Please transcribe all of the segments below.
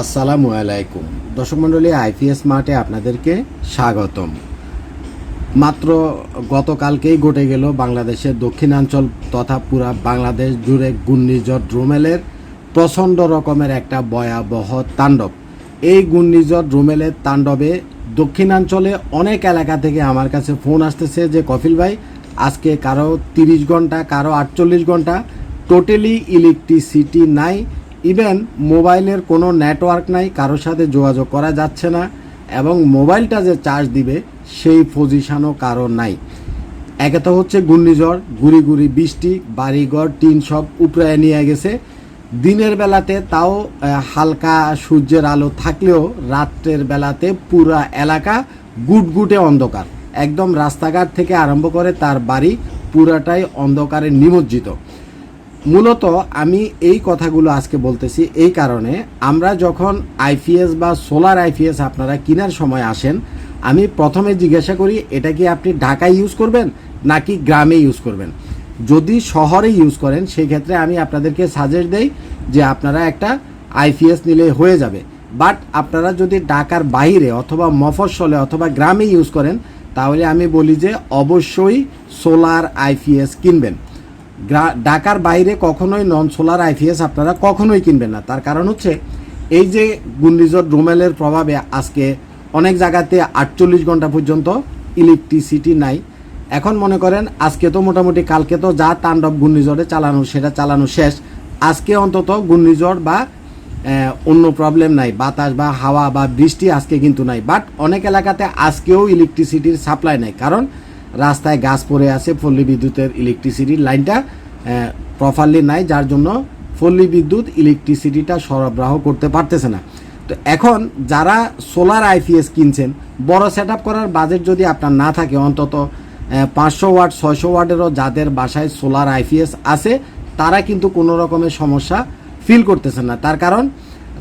আসসালামু আলাইকুম। দর্শক মণ্ডলী, আইপিএস মার্টে আপনাদেরকে স্বাগতম। মাত্র গতকালকেই ঘটে গেল বাংলাদেশের দক্ষিণাঞ্চল তথা পুরা বাংলাদেশ জুড়ে ঘূর্ণিঝড় ড্রোমেলের প্রচণ্ড রকমের একটা ভয়াবহ তাণ্ডব। এই ঘূর্ণিঝড় ড্রোমেলের তাণ্ডবে দক্ষিণাঞ্চলে অনেক এলাকা থেকে আমার কাছে ফোন আসতেছে যে কপিল ভাই, আজকে কারও তিরিশ ঘণ্টা, কারও আটচল্লিশ ঘণ্টা টোটালি ইলেকট্রিসিটি নাই। ইভেন মোবাইলের কোনো নেটওয়ার্ক নাই, কারোর সাথে যোগাযোগ করা যাচ্ছে না, এবং মোবাইলটা যে চার্জ দিবে, সেই পজিশানও কারও নাই। একে তো হচ্ছে ঘূর্ণিঝড় গুড়ি গুড়ি বৃষ্টি, বাড়িঘর, টিন সব উপরে নিয়ে গেছে। দিনের বেলাতে তাও হালকা সূর্যের আলো থাকলেও রাত্রের বেলাতে পুরা এলাকা গুটগুটে অন্ধকার। একদম রাস্তাঘাট থেকে আরম্ভ করে তার বাড়ি পুরাটাই অন্ধকারে নিমজ্জিত। মূলত আমি এই কথাগুলো আজকে বলতেছি এই কারণে আমরা যখন আইপিএস বা সোলার আইপিএস আপনারা কেনার সময় আসেন, আমি প্রথমে জিজ্ঞাসা করি, এটা কি আপনি ঢাকায় ইউজ করবেন নাকি গ্রামে ইউজ করবেন? যদি শহরে ইউজ করেন সেই ক্ষেত্রে আমি আপনাদেরকে সাজেস্ট দেই যে আপনারা একটা আইপিএস নিলে হয়ে যাবে। বাট আপনারা যদি ঢাকার বাইরে অথবা মফস্বলে অথবা গ্রামে ইউজ করেন, তাহলে আমি বলি যে অবশ্যই সোলার আইপিএস কিনবেন। ঢাকার বাইরে কখনোই নন সোলার আইপিএস আপনারা কখনোই কিনবেন না। তার কারণ হচ্ছে, এই যে ঘূর্ণিঝড় ডোমেলের প্রভাবে আজকে অনেক জায়গাতে আটচল্লিশ ঘণ্টা পর্যন্ত ইলেকট্রিসিটি নাই। এখন মনে করেন, আজকে তো মোটামুটি কালকে তো যা তাণ্ডব ঘূর্ণিঝড়ে চালানো, সেটা চালানো শেষ। আজকে অন্তত ঘূর্ণিঝড় বা অন্য প্রবলেম নাই। বাতাস বা হাওয়া বা বৃষ্টি আজকে কিন্তু নাই। বাট অনেক এলাকাতে আজকেও ইলেকট্রিসিটির সাপ্লাই নাই। কারণ রাস্তায় গাছ পড়ে আছে পল্লী বিদ্যুতের ইলেকট্রিসিটির লাইনটা প্রপারলি নাই, যার জন্য পল্লী বিদ্যুৎ ইলেকট্রিসিটিটা সরবরাহ করতে পারতেছে না। তো এখন যারা সোলার আইপিএস কিনছেন, বড় সেট করার বাজেট যদি আপনার না থাকে, অন্তত পাঁচশো ওয়াট, ছয়শো ওয়াটেরও যাদের বাসায় সোলার আইপিএস আছে, তারা কিন্তু কোনো রকমের সমস্যা ফিল করতেছেন না। তার কারণ,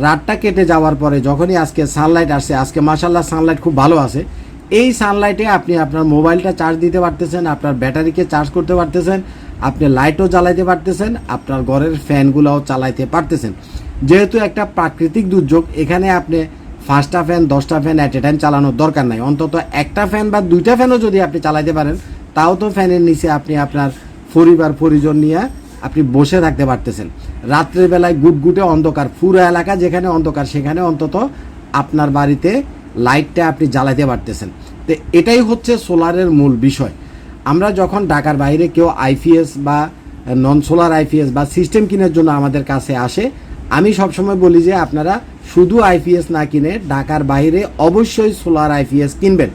রাতটা কেটে যাওয়ার পরে যখনই আজকে সানলাইট আসছে আজকে মাসাল্লাহ সানলাইট খুব ভালো আছে এই সানলাইটে আপনি আপনার মোবাইলটা চার্জ দিতে পারতেছেন, আপনার ব্যাটারিকে চার্জ করতে পারতেছেন, আপনি লাইটও জ্বালাইতে পারতেছেন, আপনার ঘরের ফ্যানগুলোও চালাইতে পারতেছেন। যেহেতু একটা প্রাকৃতিক দুর্যোগ, এখানে আপনি পাঁচটা ফ্যান দশটা ফ্যান অ্যাট এ টাইম চালানোর দরকার নাই। অন্তত একটা ফ্যান বা দুইটা ফ্যানও যদি আপনি চালাইতে পারেন, তাও তো ফ্যানের নিচে আপনি আপনার পরিবার, পরিজন নিয়ে আপনি বসে থাকতে পারতেছেন। রাত্রের বেলায় গুটগুটে অন্ধকার, পুরো এলাকা যেখানে অন্ধকার, সেখানে অন্তত আপনার বাড়িতে লাইটটা আপনি জ্বালাতে পারতেছেন। তো এটাই হচ্ছে সোলারের মূল বিষয়। আমরা যখন ঢাকার বাইরে কেউ আইপিএস বা নন সোলার আইপিএস বা সিস্টেম কেনার জন্য আমাদের কাছে আসে, আমি সবসময় বলি যে আপনারা শুধু আইপিএস না কিনে ঢাকার বাইরে অবশ্যই সোলার আইপিএস কিনবেন।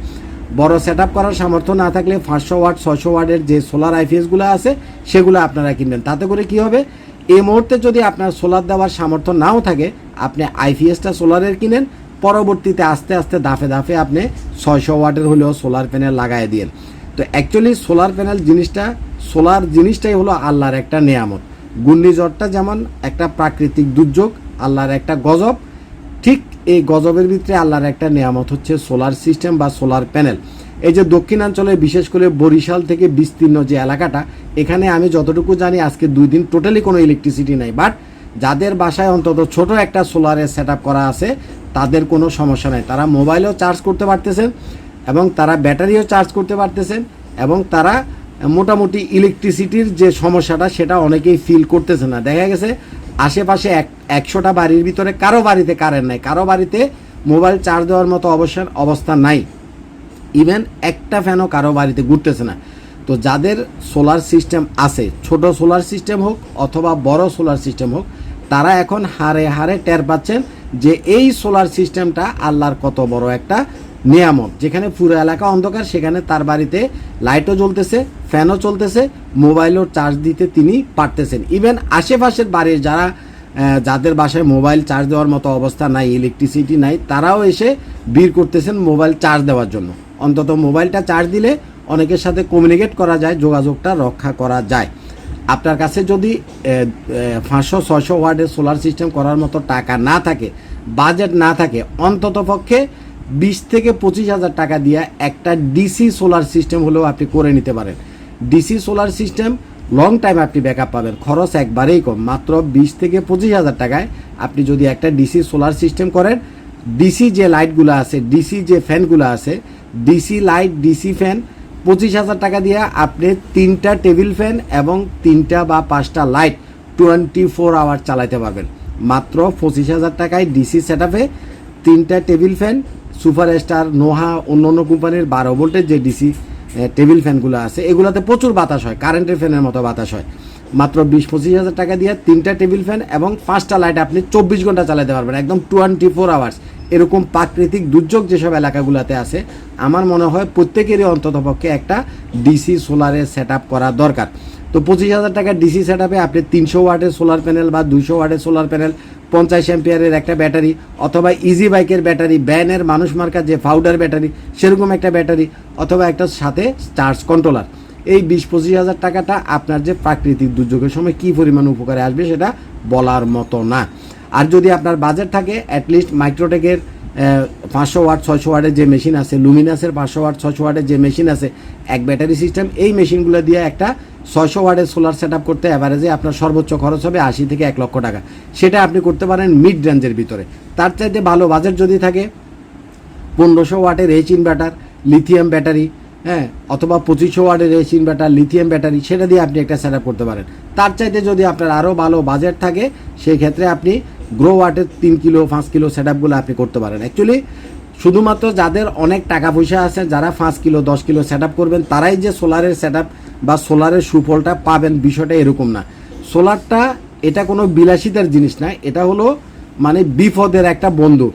বড় সেট করার সামর্থ্য না থাকলে পাঁচশো ওয়াট ছশো ওয়াটের যে সোলার আইপিএসগুলো আছে, সেগুলো আপনারা কিনবেন। তাতে করে কি হবে? এই মুহূর্তে যদি আপনার সোলার দেওয়ার সামর্থ্য নাও থাকে, আপনি আইপিএসটা সোলারের কিনেন পরবর্তীতে আস্তে আস্তে দাফে দাফে আপনি ছয়শো ওয়াটের হলেও সোলার প্যানেল লাগাই দিন তো অ্যাকচুয়ালি সোলার প্যানেল জিনিসটা সোলার জিনিসটাই হলো আল্লাহর একটা নেয়ামত। ঘূর্ণিঝড়টা যেমন একটা প্রাকৃতিক দুর্যোগ, আল্লাহর একটা গজব, ঠিক এই গজবের ভিতরে আল্লাহর একটা নেয়ামত হচ্ছে সোলার সিস্টেম বা সোলার প্যানেল এই যে দক্ষিণাঞ্চলে বিশেষ করে বরিশাল থেকে বিস্তীর্ণ যে এলাকাটা, এখানে আমি যতটুকু জানি আজকে দুই দিন টোটালি কোনো ইলেকট্রিসিটি নাই। বাট যাদের বাসায় অন্তত ছোট একটা সোলারের সেট করা আছে তাদের কোনো সমস্যা নাই। তারা মোবাইলেও চার্জ করতে পারতেছেন এবং তারা ব্যাটারিও চার্জ করতে পারতেছেন এবং তারা মোটামুটি ইলেকট্রিসিটির যে সমস্যাটা, সেটা অনেকেই ফিল করতেছে না। দেখা গেছে আশেপাশে এক, একশোটা বাড়ির ভিতরে কারও বাড়িতে কারেন্ট নাই, কারও বাড়িতে মোবাইল চার্জ দেওয়ার মতো অবস্থান অবস্থা নাই। ইভেন একটা ফ্যানও কারও বাড়িতে ঘুরতেছে না। তো যাদের সোলার সিস্টেম আছে, ছোট সোলার সিস্টেম হোক অথবা বড় সোলার সিস্টেম হোক তারা এখন হারে হারে টের পাচ্ছেন যে এই সোলার সিস্টেমটা আল্লাহর কত বড় একটা নিয়ামত। যেখানে পুরো এলাকা অন্ধকার, সেখানে তার বাড়িতে লাইটও জ্বলতেছে ফ্যানও চলতেছে মোবাইলও চার্জ দিতে তিনি পারতেছেন। ইভেন আশেপাশের বাড়ির যারা যাদের বাসায় মোবাইল চার্জ দেওয়ার মতো অবস্থা নাই ইলেকট্রিসিটি নাই, তারাও এসে ভিড় করতেছেন মোবাইল চার্জ দেওয়ার জন্য। অন্তত মোবাইলটা চার্জ দিলে অনেকের সাথে কমিউনিকেট করা যায়, যোগাযোগটা রক্ষা করা যায়। আপনার কাছে যদি পাঁচশো, ছয়শো ওয়ার্ডের সোলার সিস্টেম করার মতো টাকা না থাকে বাজেট না থাকে, অন্তত পক্ষে বিশ থেকে পঁচিশ হাজার টাকা দিয়ে একটা ডিসি সোলার সিস্টেম হলেও আপনি করে নিতে পারেন। DC solar system long time আপনি ব্যাকআপ পাবেন, খরচ একবারেই কম, মাত্র বিশ থেকে পঁচিশ হাজার টাকায় আপনি যদি একটা ডিসি সোলার সিস্টেম করেন ডিসি যে লাইটগুলো আছে ডিসি যে ফ্যানগুলো আছে ডিসি লাইট ডিসি ফ্যান পঁচিশ হাজার টাকা দিয়ে আপনি তিনটা টেবিল ফ্যান এবং তিনটা বা পাঁচটা লাইট টোয়েন্টি ফোর আওয়ার চালাতে পারবেন। মাত্র পঁচিশ হাজার টাকায় ডিসি সেট তিনটা টেবিল ফ্যান সুপার স্টার নোহা অন্য অন্য কোম্পানির বারো ভোল্টের যে ডিসি টেবিল ফ্যানগুলো আছে, এগুলোতে প্রচুর বাতাস হয়, কারেন্টের ফ্যানের মতো বাতাস হয়। মাত্র বিশ পঁচিশ হাজার টাকা দিয়ে তিনটা টেবিল ফ্যান এবং পাঁচটা লাইট আপনি চব্বিশ ঘণ্টা চালাতে পারবেন, একদম টোয়েন্টি ফোর আওয়ার্স। এরকম প্রাকৃতিক দুর্যোগ যেসব এলাকাগুলোতে আছে, আমার মনে হয় প্রত্যেকেরই অন্ততপক্ষে একটা ডিসি সোলারের সেট করা দরকার। তো পঁচিশ হাজার টাকার ডিসি সেট আপনি তিনশো ওয়াটের সোলার প্যানেল বা দুইশো ওয়াটের সোলার প্যানেল পঞ্চাশ অ্যাম্পিয়ারের একটা ব্যাটারি অথবা ইজি বাইকের ব্যাটারি ব্যানের মানুষ মার্কার যে পাউডার ব্যাটারি, সেরকম একটা ব্যাটারি অথবা একটা সাথে চার্জ কন্ট্রোলার এই বিশ পঁচিশ হাজার টাকাটা আপনার যে প্রাকৃতিক দুর্যোগের সময় কী পরিমাণ উপকারে আসবে সেটা বলার মতো না। আর যদি আপনার বাজেট থাকে অ্যাটলিস্ট মাইক্রোটেকের পাঁচশো ওয়াট, ছয়শো ওয়াটের যে মেশিন আছে লুমিনাসের পাঁচশো ওয়াট, ছয়শো ওয়াটের যে মেশিন আছে, এক ব্যাটারি সিস্টেম এই মেশিনগুলো দিয়ে একটা ছয়শো ওয়াটের সোলার সেট করতে অ্যাভারেজে আপনার সর্বোচ্চ খরচ হবে আশি থেকে এক লক্ষ টাকা। সেটা আপনি করতে পারেন মিড রেঞ্জের ভিতরে। তার চাইতে ভালো বাজেট যদি থাকে, পনেরোশো ওয়াটের এইচ ইনভার্টার লিথিয়াম ব্যাটারি হ্যাঁ অথবা পঁচিশশো ওয়াটের এইচ ইনভার্টার লিথিয়াম ব্যাটারি সেটা দিয়ে আপনি একটা সেট করতে পারেন। তার চাইতে যদি আপনার আরও ভালো বাজেট থাকে সেই ক্ষেত্রে আপনি গ্রো ওয়াটের তিন কিলো, পাঁচ কিলো সেট আপগুলো আপনি করতে পারেন। অ্যাকচুয়ালি শুধুমাত্র যাদের অনেক টাকা পয়সা আছে, যারা পাঁচ কিলো, দশ কিলো সেট করবেন, তারাই যে সোলারের সেট বা সোলারের সুফলটা পাবেন, বিষয়টা এরকম না। সোলারটা এটা কোনো বিলাসিতার জিনিস না, এটা হলো মানে বিপদের একটা বন্ধু।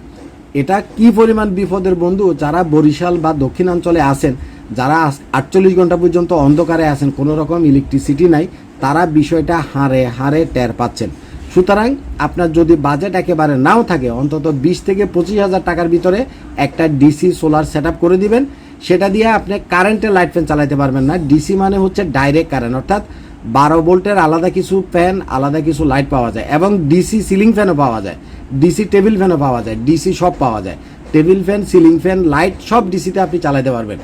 এটা কি পরিমাণ বিপদের বন্ধু? যারা বরিশাল বা দক্ষিণাঞ্চলে আছেন, যারা আটচল্লিশ ঘণ্টা পর্যন্ত অন্ধকারে আছেন, কোনো রকম ইলেকট্রিসিটি নাই, তারা বিষয়টা হারে হারে টের পাচ্ছেন। সুতরাং আপনার যদি বাজেট একেবারে নাও থাকে, অন্তত বিশ থেকে পঁচিশ হাজার টাকার ভিতরে একটা ডিসি সোলার সেট করে দিবেন। সেটা দিয়ে আপনি কারেন্টের লাইট ফ্যান চালাতে পারবেন না। ডিসি মানে হচ্ছে ডাইরেক্ট কারেন্ট অর্থাৎ বারো ভোল্টের আলাদা কিছু ফ্যান আলাদা কিছু লাইট পাওয়া যায়, এবং ডিসি সিলিং ফ্যানও পাওয়া যায় ডিসি টেবিল ফ্যানও পাওয়া যায় ডিসি সব পাওয়া যায়। Table fan ceiling fan light সব ডিসিতে আপনি চালাতে পারবেন।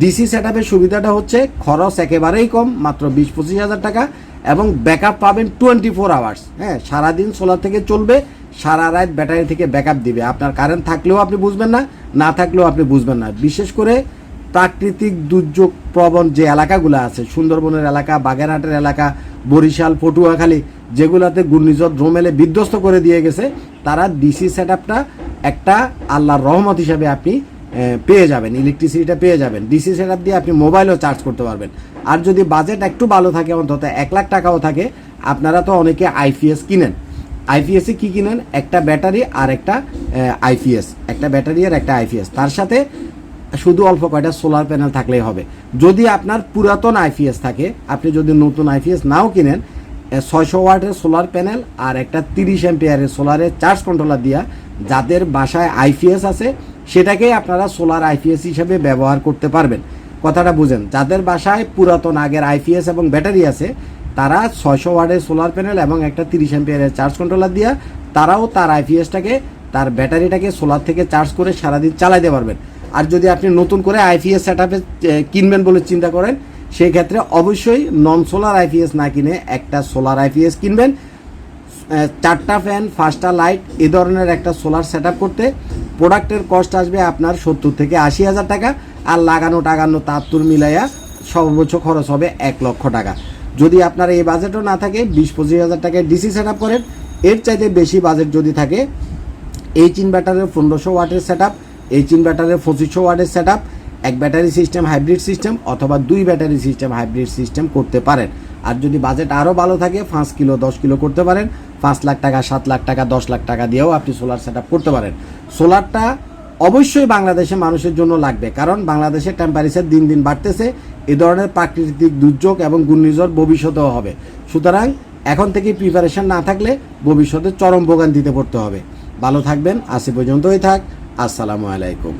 ডিসি সেট সুবিধাটা হচ্ছে খরচ একেবারেই কম, মাত্র বিশ পঁচিশ হাজার টাকা। এবং ব্যাকআপ পাবেন টোয়েন্টি ফোর আওয়ার্স হ্যাঁ সারাদিন সোলার থেকে চলবে, সারা রাত ব্যাটারি থেকে ব্যাকআপ দিবে। আপনার কারেন্ট থাকলেও আপনি বুঝবেন না না থাকলেও আপনি বুঝবেন না। বিশেষ করে প্রাকৃতিক দুর্যোগ প্রবণ যে এলাকাগুলো আছে, সুন্দরবনের এলাকা, বাগেরহাটের এলাকা, বরিশাল, পটুয়াখালী, যেগুলোতে ঘূর্ণিঝড় ড্রোমেলে বিধ্বস্ত করে দিয়ে গেছে, তারা ডিসি সেট একটা আল্লাহর রহমত হিসাবে আপনি পেয়ে যাবেন ইলেকট্রিসিটিটা পেয়ে যাবেন। ডিসি সেট দিয়ে আপনি মোবাইলও চার্জ করতে পারবেন। আর যদি বাজেট একটু ভালো থাকে, অন্তত এক লাখ টাকাও থাকে, আপনারা তো অনেকে আইপিএস কিনেন। আইপিএসে কি কিনেন? একটা ব্যাটারি আর একটা আইপিএস একটা ব্যাটারি আর একটা আইপিএস তার সাথে শুধু অল্প কয়টা সোলার প্যানেল থাকলেই হবে। যদি আপনার পুরাতন আইপিএস থাকে, আপনি যদি নতুন আইপিএস নাও কিনেন ছয়শো ওয়াটের সোলার প্যানেল আর একটা তিরিশ এম্পিয়ারের সোলারের চার্জ কন্ট্রোলার দিয়া যাদের বাসায় আইপিএস আছে, সেটাকেই আপনারা সোলার আইপিএস হিসেবে ব্যবহার করতে পারবেন। কথাটা বুঝেন, যাদের বাসায় পুরাতন আগের আইপিএস এবং ব্যাটারি আছে, তারা ছয়শো ওয়ার্ডের সোলার প্যানেল এবং একটা তিরিশ এম্পিয়ারের চার্জ কন্ট্রোলার দিয়া তারাও তার আইপিএসটাকে তার ব্যাটারিটাকে সোলার থেকে চার্জ করে সারাদিন চালাইতে পারবেন। আর যদি আপনি নতুন করে আইপিএস সেট কিনবেন বলে চিন্তা করেন সেই ক্ষেত্রে অবশ্যই নন সোলার আইপিএস না কিনে একটা সোলার আইপিএস কিনবেন। চারটা ফ্যান পাঁচটা লাইট এ ধরনের একটা সোলার সেট করতে প্রোডাক্টের কস্ট আসবে আপনার সত্তর থেকে আশি হাজার টাকা। আর লাগানো টাগানো তাত্তর মিলাইয়া সর্বোচ্চ খরচ হবে এক লক্ষ টাকা। যদি আপনার এই বাজেটও না থাকে, বিশ পঁচিশ হাজার টাকায় ডিসি সেট আপ করেন, এর চাইতে বেশি বাজেট যদি থাকে এইচ ইনভার্টারের পনেরোশো ওয়াটের সেট আপ এইচ ইনভার্টারের পঁচিশশো ওয়াটের সেট আপ এক ব্যাটারি সিস্টেম হাইব্রিড সিস্টেম অথবা দুই ব্যাটারি সিস্টেম হাইব্রিড সিস্টেম করতে পারেন। আর যদি বাজেট আরও ভালো থাকে, পাঁচ কিলো, দশ কিলো করতে পারেন, পাঁচ লাখ টাকা, সাত লাখ টাকা, দশ লাখ টাকা দিয়েও আপনি সোলার সেট করতে পারেন। সোলারটা অবশ্যই বাংলাদেশে মানুষের জন্য লাগবে, কারণ বাংলাদেশের টেম্পারেচার দিন দিন বাড়তেছে, এ ধরনের প্রাকৃতিক দুর্যোগ এবং ঘূর্ণিঝড় ভবিষ্যতেও হবে। সুতরাং এখন থেকে প্রিপারেশন না থাকলে ভবিষ্যতে চরম ভোগান দিতে পড়তে হবে। ভালো থাকবেন আসি পর্যন্তই থাক, আসসালামু আলাইকুম।